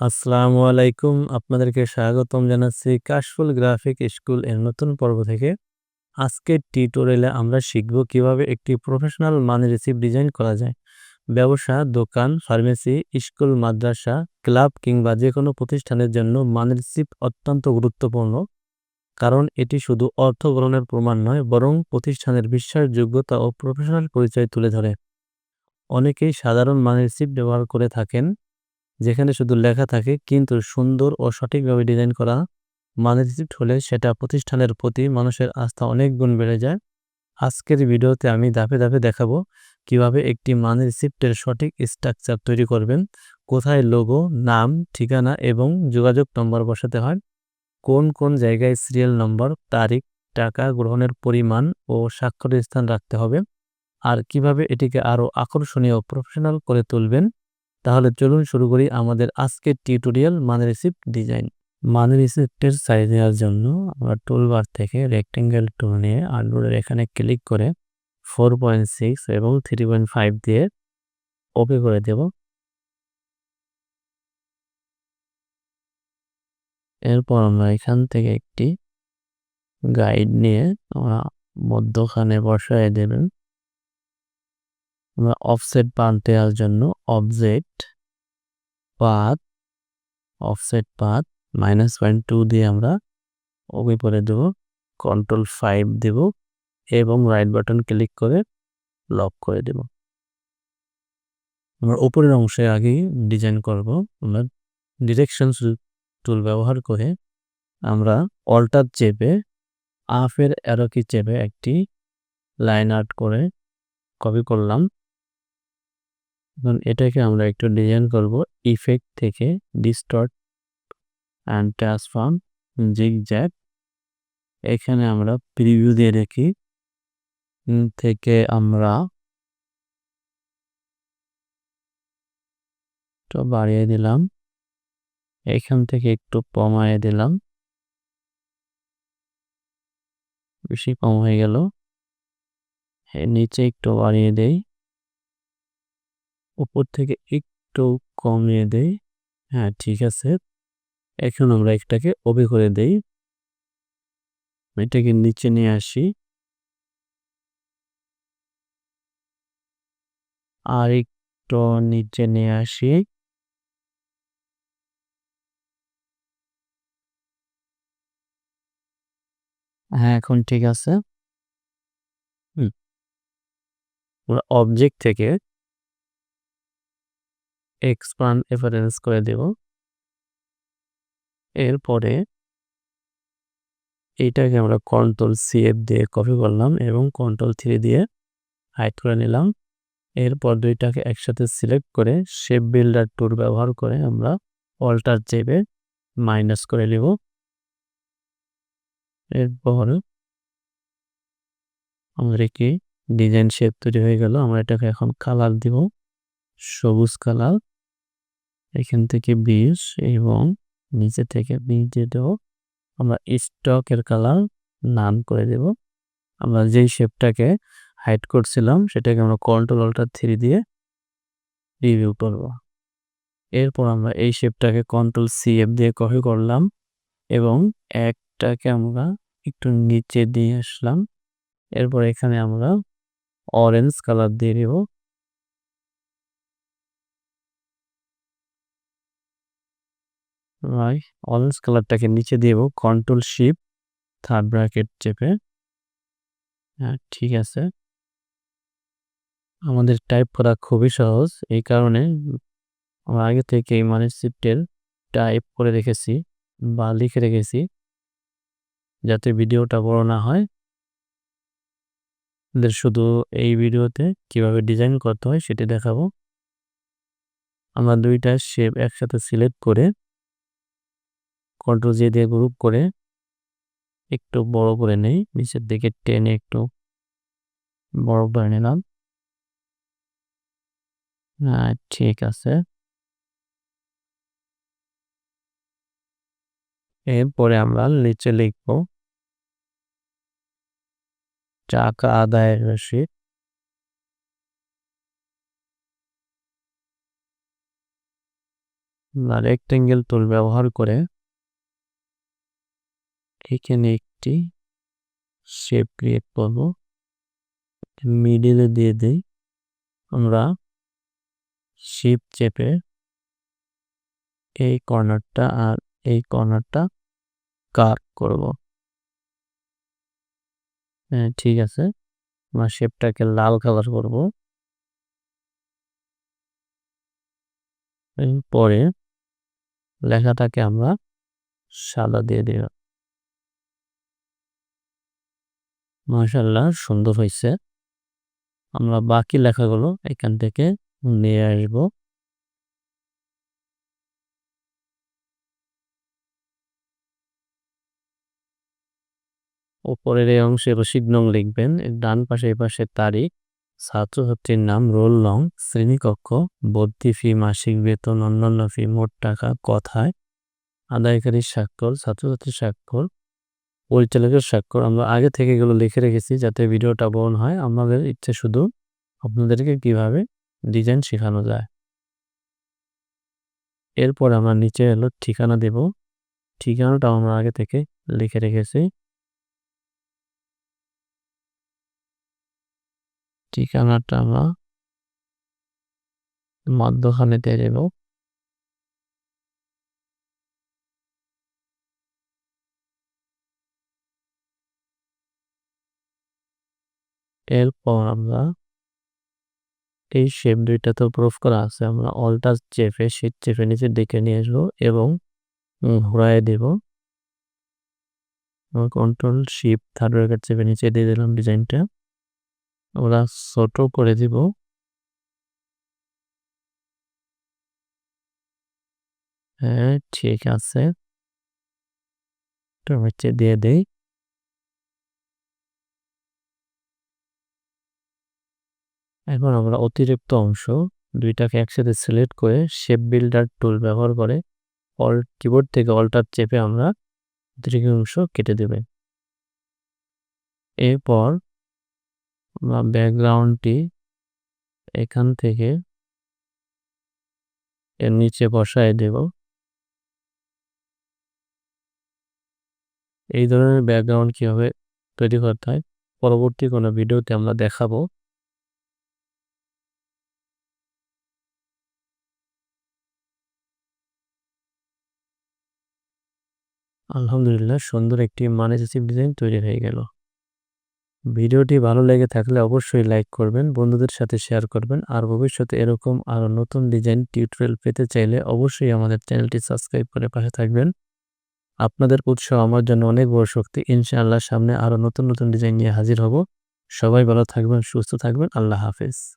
আসসালামু আলাইকুম। আপনাদেরকে স্বাগতম জানাচ্ছি কাশফুল গ্রাফিক স্কুলের নতুন পর্ব থেকে। আজকের টিউটোরিয়ালে আমরা শিখব কীভাবে একটি প্রফেশনাল মানি রিসিপ্ট ডিজাইন করা যায়। ব্যবসা, দোকান ফার্মেসি স্কুল মাদ্রাসা ক্লাব কিংবা যে কোনো প্রতিষ্ঠানের জন্য মানি রিসিপ্ট অত্যন্ত গুরুত্বপূর্ণ। কারণ এটি শুধু অর্থ গ্রহণের প্রমাণ নয়, বরং প্রতিষ্ঠানের বিশ্বাসযোগ্যতা ও প্রফেশনাল পরিচয় তুলে ধরে। অনেকেই সাধারণ মানি রিসিপ্ট ব্যবহার করে থাকেন। যেখানে শুধু লেখা থাকে, কিন্তু সুন্দর ও সঠিকভাবে ডিজাইন করা মানি রিসিপ্ট হলে সেটা প্রতিষ্ঠানের প্রতি মানুষের আস্থা অনেক গুণ বেড়ে যায়। আজকের ভিডিওতে আমি ধাপে ধাপে দেখাবো কীভাবে একটি মানি রিসিপ্টের সঠিক স্ট্রাকচার তৈরি করবেন, কোথায় লোগো নাম, ঠিকানা এবং যোগাযোগ নম্বর বসাতে হয়, কোন কোন জায়গায় সিরিয়াল নম্বর তারিখ, টাকা গ্রহণের পরিমাণ ও স্বাক্ষরের স্থান রাখতে হবে, আর কীভাবে এটিকে আরও আকর্ষণীয় প্রফেশনাল করে তুলবেন তাহলে চলুন শুরু করি আমাদের আজকের tutorial money receipt design money রিসিপ্টের size নেওয়ার জন্য আমরা টুলবার থেকে রেক্টেঙ্গেল টুল নিয়ে আন্ড্রয়ের এখানে ক্লিক করে ফোর পয়েন্ট সিক্স এবং থ্রি পয়েন্ট ফাইভ দিয়ে ওকে করে দেব। এরপর আমরা এখান থেকে একটি গাইড নিয়ে আমরা মধ্যখানে বসায় দেবেন। আমরা অফসেট পান দেওয়ার জন্য object path offset path minus point two দিয়ে আমরা ওকে করে দেব কন্ট্রোল ফাইভ দেব এবং রাইট বাটন ক্লিক করে লক করে দেব। আমরা উপরের অংশে আগেই ডিজাইন করব, আমরা ডিরেকশন টুল ব্যবহার করে আমরা অল্টার চেপে আফের অ্যারোকি চেপে একটি লাইন আর্ট করে কপি করলাম। এখন এটাকে আমরা একটু ডিজাইন করব। ইফেক্ট থেকে distort and transform zig zag এখানে আমরা প্রিভিউ দিয়ে রেখি থেকে আমরা তো বাড়িয়ে দিলাম। এখান থেকে একটু কমায় দিলাম। বেশি কম হয়ে গেল। নিচে একটু বাড়িয়ে দেই। উপর থেকে একটু কমিয়ে দেই। হ্যাঁ ঠিক আছে। এখন আমরা এটাকে ওবে করে দেই। এটাকে নিচে নিয়ে আসি। আর একটু নিচে নিয়ে আসি। হ্যাঁ এখন ঠিক আছে। অবজেক্ট থেকে এক্সপান্ড এফারেন্স করে দেব। এরপরে এইটাকে আমরা কন্ট্রোল সিএফ দিয়ে কপি করলাম এবং কন্ট্রোল থ্রি দিয়ে হাইড করে নিলাম। এরপর দুইটাকে একসাথে সিলেক্ট করে শেপ বিল্ডার টুর ব্যবহার করে আমরা অল্টার চেপে মাইনাস করে নেব। এরপর আমাদের কি ডিজাইন শেপ তৈরি হয়ে গেল, আমরা এটাকে এখন কালার দিব। সবুজ কালার। এখান থেকে বিশ এবং নিচে থেকে বিশ দিয়ে দেবো। আমরা স্টকের কালার নান করে দেব। আমরা যেই শেপটাকে হাইড করছিলাম, সেটাকে আমরা কন্ট্রোল অল্টার থ্রি দিয়ে রিভিউ করব। এরপর আমরা এই শেপটাকে কন্ট্রোল সি এফ দিয়ে কপি করলাম এবং একটাকে আমরা একটু নিচে দিয়ে আসলাম। এরপর এখানে আমরা অরেঞ্জ কালার দিয়ে দেব। রাই অরেঞ্জ কালারটাকে নিচে দেব। কন্ট্রোল শিপ থার্ড ব্র্যাকেট চেপে। হ্যাঁ ঠিক আছে। আমাদের টাইপ করা খুবই সহজ। এই কারণে আমরা আগে থেকে এই মানের শিফটের টাইপ করে রেখেছি বা লিখে রেখেছি। যাতে ভিডিওটা বড় না হয়। শুধু এই ভিডিওতে কীভাবে ডিজাইন করতে হয় সেটি দেখাবো। আমরা দুইটা শেপ একসাথে সিলেক্ট করে কন্ট্রোল জে দিয়ে গ্রুপ করে একটু বড় করে নেই, নিচের দিকে টেনে একটু বড় করে নিলাম। ঠিক আছে। এরপরে আমরা নিচে লিখব টাকা আদায়ের রসিদ। রেক্টেঙ্গেল টুল ব্যবহার করে এখানে একটি শেপ ক্রিয়েট করব। মিডিলে দিয়ে দিই। আমরা শিপ চেপে এই কর্নারটা আর এই কর্নারটা কাট করব। হ্যাঁ ঠিক আছে। আমরা শেপটাকে লাল কালার করব। পরে লেখাটাকে আমরা সাদা দিয়ে দিব। মাশাল্লাহ সুন্দর হয়েছে আমরা বাকি লেখাগুলো এখান থেকে নিয়ে আসব। উপরের এই অংশে রসিদ নং লিখবেন ডান পাশে পাশে তারিখ, ছাত্রছাত্রীর নাম, রোল নং, শ্রেণীকক্ষ, ভর্তি ফি, মাসিক বেতন, অন্যান্য ফি, মোট টাকা, কথায় আদায়কারী স্বাক্ষর, ছাত্রছাত্রীর স্বাক্ষর পরিচালকের স্বাক্ষর। আমরা আগে থেকে এগুলো লিখে রেখেছি যাতে ভিডিওটা বড় হয়। আমাদের ইচ্ছে শুধু আপনাদেরকে কীভাবে ডিজাইন শেখানো যায়। এরপর আমরা নিচে এলো ঠিকানা দেব। ঠিকানাটা আমরা আগে থেকে লিখে রেখেছি। ঠিকানাটা আমরা মধ্যখানে দিয়ে দেব। এরপর আমরা এই শেপ দুইটা তো প্রুফ করা আছে। আমরা অলটা চেপে শীত চেপে নিচে ডেকে নিয়ে আসব এবং ঘুরাই দেব। কন্ট্রোল শিপ থার্ড রেখার চেপে নিচে দিয়ে দিলাম ডিজাইনটা। আমরা ছোট করে দিব। হ্যাঁ ঠিক আছে। দিয়ে দেই। এখন আমরা অতিরিক্ত অংশ দুইটাকে একসাথে সিলেক্ট করে শেপ বিল্ডার টুল ব্যবহার করে অল কিবোর্ড থেকে অল্টার চেপে আমরা অতিরিক্ত অংশ কেটে দেবে। এরপর আমরা ব্যাকগ্রাউন্ডটি এখান থেকে এর নিচে বসায় দেব। এই ধরনের ব্যাকগ্রাউন্ড কীভাবে তৈরি করতে হয়, পরবর্তী কোনো ভিডিওতে আমরা দেখাবো। আলহামদুলিল্লাহ, সুন্দর একটি মানেসিভ ডিজাইন তৈরি হয়ে গেল। ভিডিওটি ভালো লেগে থাকলে অবশ্যই লাইক করবেন, বন্ধুদের সাথে শেয়ার করবেন, আর ভবিষ্যতে এরকম আরও নতুন ডিজাইন টিউটোরিয়াল পেতে চাইলে অবশ্যই আমাদের চ্যানেলটি সাবস্ক্রাইব করে পাশে থাকবেন। আপনাদের উৎসাহ আমার জন্য অনেক বড় শক্তি। ইনশাআল্লাহ, সামনে আরও নতুন নতুন ডিজাইন নিয়ে হাজির হব। সবাই ভালো থাকবেন, সুস্থ থাকবেন। আল্লাহ হাফেজ।